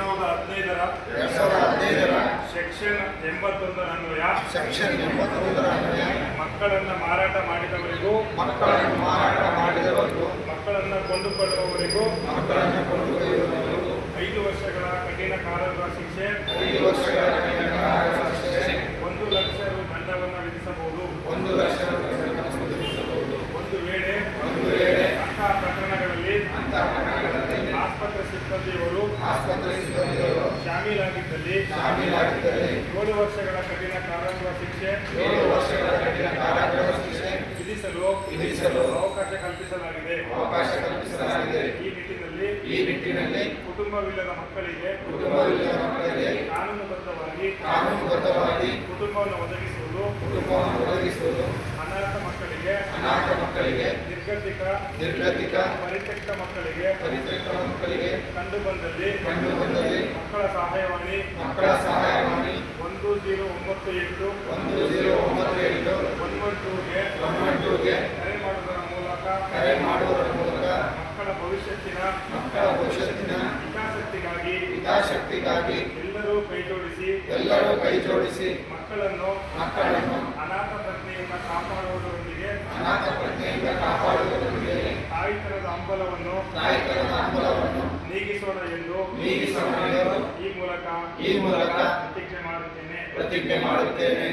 ಸಾವಿರದ ಹದಿನೈದರ ಎರಡ್ ಸಾವಿರದ ಹದಿನೈದರ ಸೆಕ್ಷನ್ ಎಂಬತ್ತೊಂದರ ಅನ್ವಯ. ಸೆಕ್ಷನ್ ಎಂಬತ್ತೊಂದರ ಅನ್ವಯ. ಮಕ್ಕಳನ್ನು ಮಾರಾಟ ಮಾಡಿದವರಿಗೂ ಮಕ್ಕಳನ್ನು ಮಾರಾಟ ಮಾಡಿದವರಿಗೂ ಮಕ್ಕಳನ್ನು ಕೊಂಡುಕೊಳ್ಳುವವರಿಗೂ ಮಕ್ಕಳನ್ನು ಕೊಂಡುಕೊಳ್ಳುವವರಿಗೂ ಐದು ವರ್ಷಗಳ ಕಠಿಣ ಕಾಲದ ಶಿಕ್ಷೆ ಐದು ವರ್ಷಗಳ ಸಿಬ್ಬಂದಿಯವರು ಶಾಮೀಲಾಗಿದ್ದಲ್ಲಿ ಏಳು ವರ್ಷಗಳ ಕಠಿಣ ಕಾರಾಗೃಹ ಶಿಕ್ಷೆ ವಿಧಿಸಲು ವಿಧಿಸಲು ಅವಕಾಶ ಕಲ್ಪಿಸಲಾಗಿದೆ. ಅವಕಾಶ ಕಲ್ಪಿಸಲಾಗಿದೆ ಈ ನಿಟ್ಟಿನಲ್ಲಿ ಈ ನಿಟ್ಟಿನಲ್ಲಿ ಕುಟುಂಬವಿಲ್ಲದ ಮಕ್ಕಳಿಗೆ ಕುಟುಂಬವಿಲ್ಲದ ಮಕ್ಕಳಿಗೆ ಕಾನೂನುಬದ್ಧವಾಗಿ ಕಾನೂನುಬದ್ಧವಾಗಿ ಕುಟುಂಬವನ್ನು ಒದಗಿಸುವುದು ಕುಟುಂಬವನ್ನು ಒದಗಿಸುವುದು ಅನಾಥ ಮಕ್ಕಳಿಗೆ ಅನಾಥ ಮಕ್ಕಳಿಗೆ ನಿರ್ಗತಿಕ ನಿರ್ಗತಿಕ ಪರಿತ್ಯಕ್ತ ಮಕ್ಕಳಿಗೆ ಪರಿತ್ಯಕ್ತ ಮಕ್ಕಳಿಗೆ ಕಂಡು ಬಂದಲ್ಲಿ ಕಂಡು ಬಂದಲ್ಲಿ ಮಕ್ಕಳ ಸಹಾಯವಾಣಿ ಮಕ್ಕಳ ಸಹಾಯವಾಣಿ ಒಂದು ಜೀರೋ ಒಂಬತ್ತು ಎಂಟು ಒಂದು ಜೀರೋ ಒಂಬತ್ತು ಎಂಟು ಒನ್ ಒನ್ ಟೂಗೆ ಒನ್ ಒನ್ ಟೂಗೆ ಕರೆ ಮಾಡುವುದರ ಮೂಲಕ ಕರೆ ಮಾಡುವುದರ ಮೂಲಕ ಮಕ್ಕಳ ಭವಿಷ್ಯತ್ತಿನ ಮಕ್ಕಳ ಭವಿಷ್ಯತ್ತಿನ ಹಿತಾಸಕ್ತಿಗಾಗಿ ಹಿತಾಸಕ್ತಿಗಾಗಿ ಎಲ್ಲರೂ ಕೈಜೋಡಿಸಿ ಎಲ್ಲರೂ ಕೈ ಜೋಡಿಸಿ ಮಕ್ಕಳನ್ನು ಮಕ್ಕಳನ್ನು ಹಂಬಲವನ್ನು ನೀಗಿಸೋಣ ಎಂದು ಈ ಮೂಲಕ ಈ ಮೂಲಕ ಪ್ರತಿಜ್ಞೆ ಮಾಡುತ್ತೇನೆ. ಪ್ರತಿಜ್ಞೆ ಮಾಡುತ್ತೇನೆ.